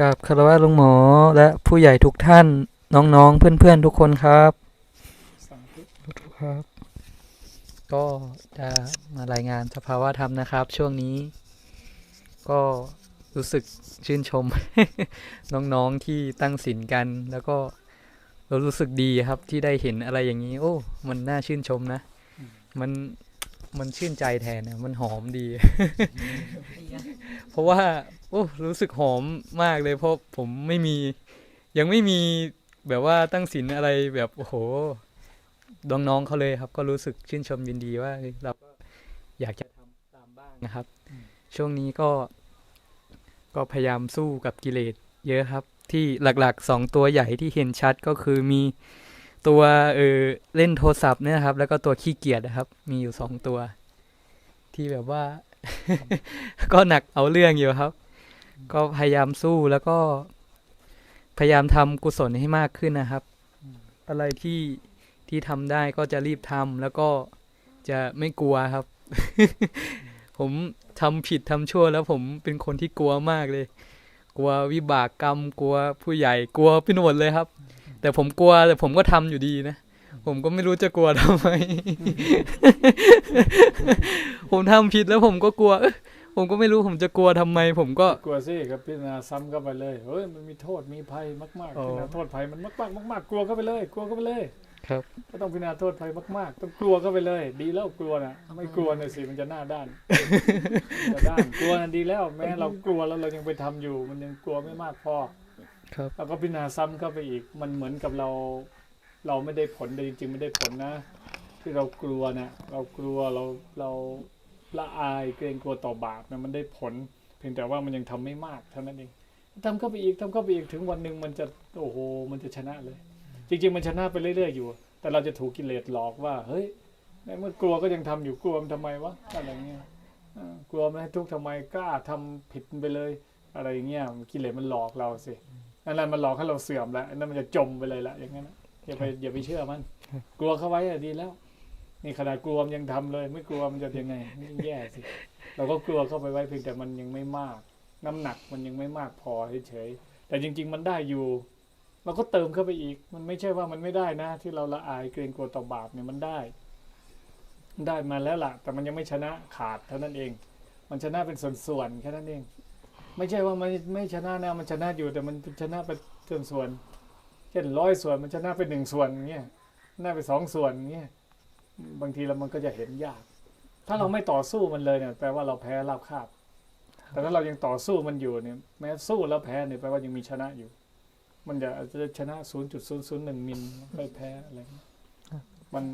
กับคารวะลุงหมอและผู้ใหญ่ทุกท่านน้องๆ เพื่อนๆ ทุกคนครับสาธุครับ ก็จะมารายงานสภาวะธรรมนะครับ ช่วงนี้ ก็รู้สึกชื่นชม น้องๆที่ตั้งศีลกัน แล้วก็เรารู้สึกดีครับที่ได้เห็นอะไรอย่างนี้ โอ้ มันน่าชื่นชมนะ มันมันชื่นใจแทนนะมันหอมดี เพราะว่า อ้รู้สึกหอมมากเลยเพราะผมไม่มี ยังไม่มีแบบว่าตั้งศีลอะไรแบบโอ้โหน้องๆเขาเลยครับ ก็รู้สึกชื่นชมยินดีว่าเราก็อยากจะทำตามบ้างนะครับ ช่วงนี้ก็ ก็พยายามสู้กับกิเลสเยอะครับ ที่หลักๆสองตัวใหญ่ที่เห็นชัดก็คือมีตัวเออเล่นโทรศัพท์เนี่ยนะครับ แล้วก็ตัวขี้เกียจนะครับ มีอยู่สองตัว ที่แบบว่า ก็หนักเอาเรื่องอยู่ครับ ก็พยายามสู้แล้วก็พยายามทำกุศลให้มากขึ้นนะครับ อะไรที่ที่ทำได้ก็จะรีบทำแล้วก็จะไม่กลัวครับ ผมทำผิดทำชั่วแล้วผมเป็นคนที่กลัวมากเลย กลัววิบากกรรม กลัวผู้ใหญ่กลัวพี่หนวดเลยครับ แต่ผมกลัวแต่ผมก็ทำอยู่ดีนะผมก็ไม่รู้จะกลัวทำไม ผมทำผิดแล้วผมก็กลัวเอ้ย ผมก็ไม่รู้ผมจะกลัวทำไม ผมก็กลัวสิครับพิจารณาซ้ำเข้าไปเลยเฮ้ยมันมีโทษมีภัยมากๆอ๋อพิจารณาโทษภัยมันมากๆมากๆกลัวเข้าไปเลย กลัวเข้าไปเลย ครับ ก็ต้องพิจารณาโทษภัยมาก ๆ ต้องกลัวเข้าไปเลย ดีแล้วกลัวนะไม่กลัวเนี่ยสิมันจะหน้าด้านจะด้านกลัวนะดีแล้วแม้เรากลัวแล้วเรายังไปทำอยู่ มันยังกลัวไม่มากพอครับแล้วก็พิจารณาซ้ำเข้าไปอีกมันเหมือนกับเรา เราไม่ได้ผลแต่จริงๆไม่ได้ผลนะ ที่เรากลัวเนี่ยเรากลัวเราเรา ละอายเกรงกลัวต่อบาปนะมันได้ผล เพียงแต่ว่ามันยังทำไม่มากเท่านั้นเองทำเข้าไปอีกทำเข้าไปอีกถึงวันหนึ่งมันจะโอ้โหมันจะชนะเลย จริง ๆ มันชนะไปเรื่อยๆอยู่ แต่เราจะถูกกิเลสหลอกว่าเฮ้ยในเมื่อกลัวก็ยังทำอยู่กลัวมันทำไมวะอะไรเงี้ยกลัวมันให้ทุกข์ทำไมกล้าทำผิดไปเลย อะไรเงี้ยกิเลสมันหลอกเราสินั่นแหละมันหลอกให้เราเสื่อมแล้วนั่นมันจะจมไปเลยละอย่างนั้นอย่าไปอย่าไปเชื่อมัน กลัวเข้าไว้อะดีแล้ว นี่ขนาดกลัวมันยังทำเลย ไม่กลัวมันจะยังไงยิ่แย่สิเราก็กลัวเข้าไปไว้เพียงแต่มันยังไม่มาก น้ำหนักมันยังไม่มากพอเฉยๆแต่จริง ๆ มันได้อยู่เราก็เติมเข้าไปอีก มันไม่ใช่ว่ามันไม่ได้นะ ที่เราละอายเกรงกลัวต่อบาปเนี่ยมันได้ ได้มาแล้วล่ะ แต่มันยังไม่ชนะขาดเท่านั้นเอง มันชนะเป็นส่วนๆแค่นั้นเอง ไม่ใช่ว่ามันไม่ชนะนะมันชนะอยู่แต่มันชนะเป็นส่วนๆเช่นร้อยส่วนมันชนะเป็นหนึ่งส่วนเงี้ยชนะไปสองส่วนเงี้ย บางทีแล้วมันก็จะเห็นยาก ถ้าเราไม่ต่อสู้มันเลยเนี่ยแปลว่าเราแพ้ราบคาบ แต่ถ้าเรายังต่อสู้มันอยู่เนี่ย แม้สู้แล้วแพ้เนี่ยแปลว่ายังมีชนะอยู่ มันจะอาจจะชนะ 0.001มิลไม่แพ้อะไรมัน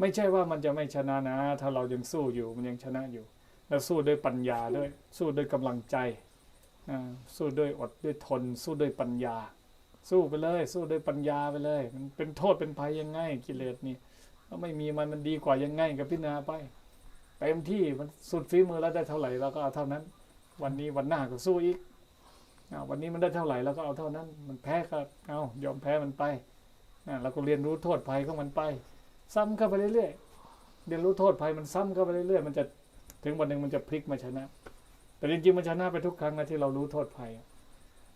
ไม่ใช่ว่ามันจะไม่ชนะนะ ถ้าเรายังสู้อยู่มันยังชนะอยู่ แล้วสู้ด้วยปัญญาด้วย สู้ด้วยกำลังใจอสู้ด้วยอดด้วยทน สู้ด้วยปัญญา สู้ไปเลย สู้ด้วยปัญญาไปเลย มันเป็นโทษเป็นภัยยังไงกิเลสนี่ ถ้าไม่มีมันมันดีกว่ายังไงกับพิจารณาไปเต็มที่มันสุดฝีมือแล้วได้เท่าไหร่เราก็เอาเท่านั้น วันนี้วันหน้าก็สู้อีกอ่าวันนี้มันได้เท่าไหร่เราก็เอาเท่านั้น มันแพ้ก็เอายอมแพ้มันไปเราก็เรียนรู้โทษภัยของมันไป ซ้ำเข้าไปเรื่อยๆเรียนรู้โทษภัยมันซ้ำเข้าไปเรื่อยๆมันจะถึงวันหนึ่งมันจะพลิกมาชนะ แต่จริงๆมันชนะไปทุกครั้งนะที่เรารู้โทษภัย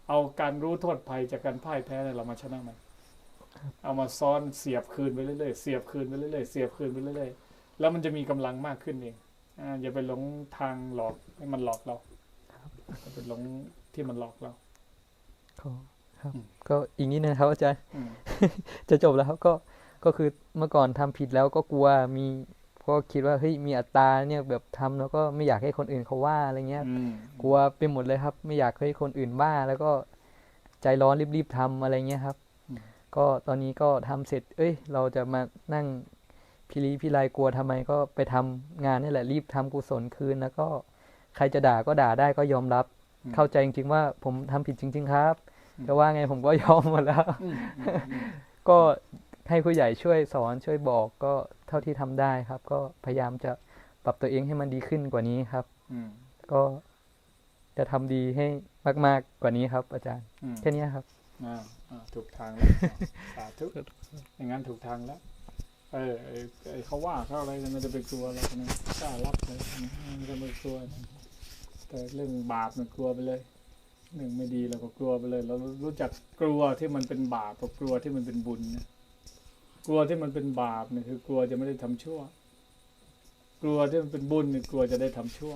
เอาการรู้โทษภัยจากการพ่ายแพ้เนี่ยเรามาชนะมัน เอามาซ้อนเสียบคืนไปเรื่อยๆ เสียบคืนไปเรื่อยๆ เสียบคืนไปเรื่อยๆ แล้วมันจะมีกำลังมากขึ้นเองอ่าอย่าไปหลงทางหลอกให้มันหลอกเราอย่าไปหลงที่มันหลอกเราก็ครับอืมก็อีกนิดนะครับอาจารย์อืมจะจบแล้วครับก็ก็คือเมื่อก่อนทำผิดแล้วก็กลัวมีก็คิดว่าเฮ้ยมีอัตราเนี่ยแบบทำแล้วก็ไม่อยากให้คนอื่นเขาว่าอะไรเงี้ยอืมกลัวไปหมดเลยครับ ไม่อยากให้คนอื่นว่าแล้วก็ใจร้อนรีบๆทำอะไรเงี้ยครับ ก็ตอนนี้ก็ทำเสร็จ เอ้ย เราจะมานั่งพิลีพิไลกลัวทำไมก็ไปทำงานนี่แหละรีบทำกุศลคืน แล้วก็ใครจะด่าก็ด่าได้ก็ยอมรับอืมเข้าใจจริงๆว่าผมทำผิดจริง ๆ ครับอืมจะว่าไงผมก็ยอมหมดแล้วอืมอืมอืมก็ให้ผู้ใหญ่ช่วยสอนช่วยบอกก็เท่าที่ทำได้ครับ ก็พยายามจะปรับตัวเองให้มันดีขึ้นกว่านี้ครับอืมก็จะทำดีให้มาก ๆกว่านี้ครับ อาจารย์อืมแค่เนี้ยครับ อ่าอ่าถูกทางแล้วสาธุอย่างนั้นถูกทางแล้ว เออไอ้ไอ้เขาว่าเขาอะไรเนี่ยมันจะไปกลัวอะไรกันนะกล้ารับเลยมันจะไม่กลัวนะแต่เรื่องบาปมันกลัวไปเลยหนึ่งไม่ดีเราก็กลัวไปเลย เรารู้จักกลัวที่มันเป็นบาปกับกลัวที่มันเป็นบุญนะกลัวที่มันเป็นบาปเนี่ยคือกลัวจะไม่ได้ทำชั่ว กลัวที่มันเป็นบุญเนี่ยกลัวจะได้ทำชั่ว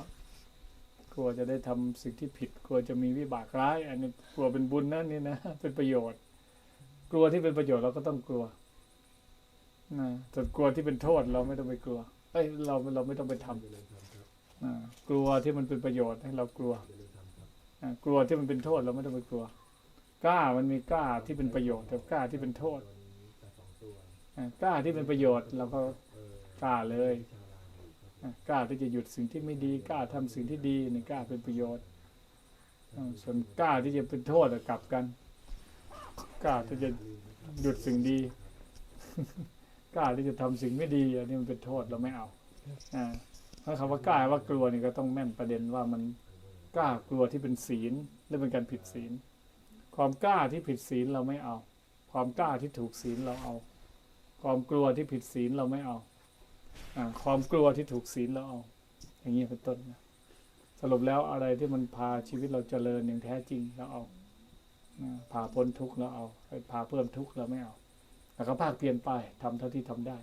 กลัวจะได้ทำสิ่งที่ผิด กลัวจะมีวิบากร้าย อันนี้กลัวเป็นบุญนั่นนี่นะ เป็นประโยชน์ กลัวที่เป็นประโยชน์เราก็ต้องกลัวนะแต่กลัวที่เป็นโทษเราไม่ต้องไปกลัวเอ้ยเราเราไม่ต้องไปทำอ่ากลัวที่มันเป็นประโยชน์ให้เรากลัวอ่ากลัวที่มันเป็นโทษเราไม่ต้องไปกลัว กล้ามันมีกล้าที่เป็นประโยชน์แต่กล้าที่เป็นโทษกล้าที่เป็นประโยชน์เราก็กล้าเลย กล้าที่จะหยุดสิ่งที่ไม่ดีกล้าทำสิ่งที่ดีนี่กล้าเป็นประโยชน์ส่วนกล้าที่จะเป็นโทษกลับกันกล้าที่จะหยุดสิ่งดีกล้าที่จะทำสิ่งไม่ดีอันนี้มันเป็นโทษเราไม่เอาอ่าถ้าคำว่ากล้าว่ากลัวนี่ก็ต้องแม่นประเด็นว่ามันกล้ากลัวที่เป็นศีลหรือเป็นการผิดศีล ความกล้าที่ผิดศีลเราไม่เอา ความกล้าที่ถูกศีลเราเอา ความกลัวที่ผิดศีลเราไม่เอา ความกลัวที่ถูกศีลเราเอาอย่างนี้เป็นต้นนะสรุปแล้วอะไรที่มันพาชีวิตเราเจริญอย่างแท้จริงเราเอาพาพ้นทุกข์เราเอาพาเพิ่มทุกข์เราไม่เอาแล้วก็ภาคเปลี่ยนไปทำเท่าที่ทำได้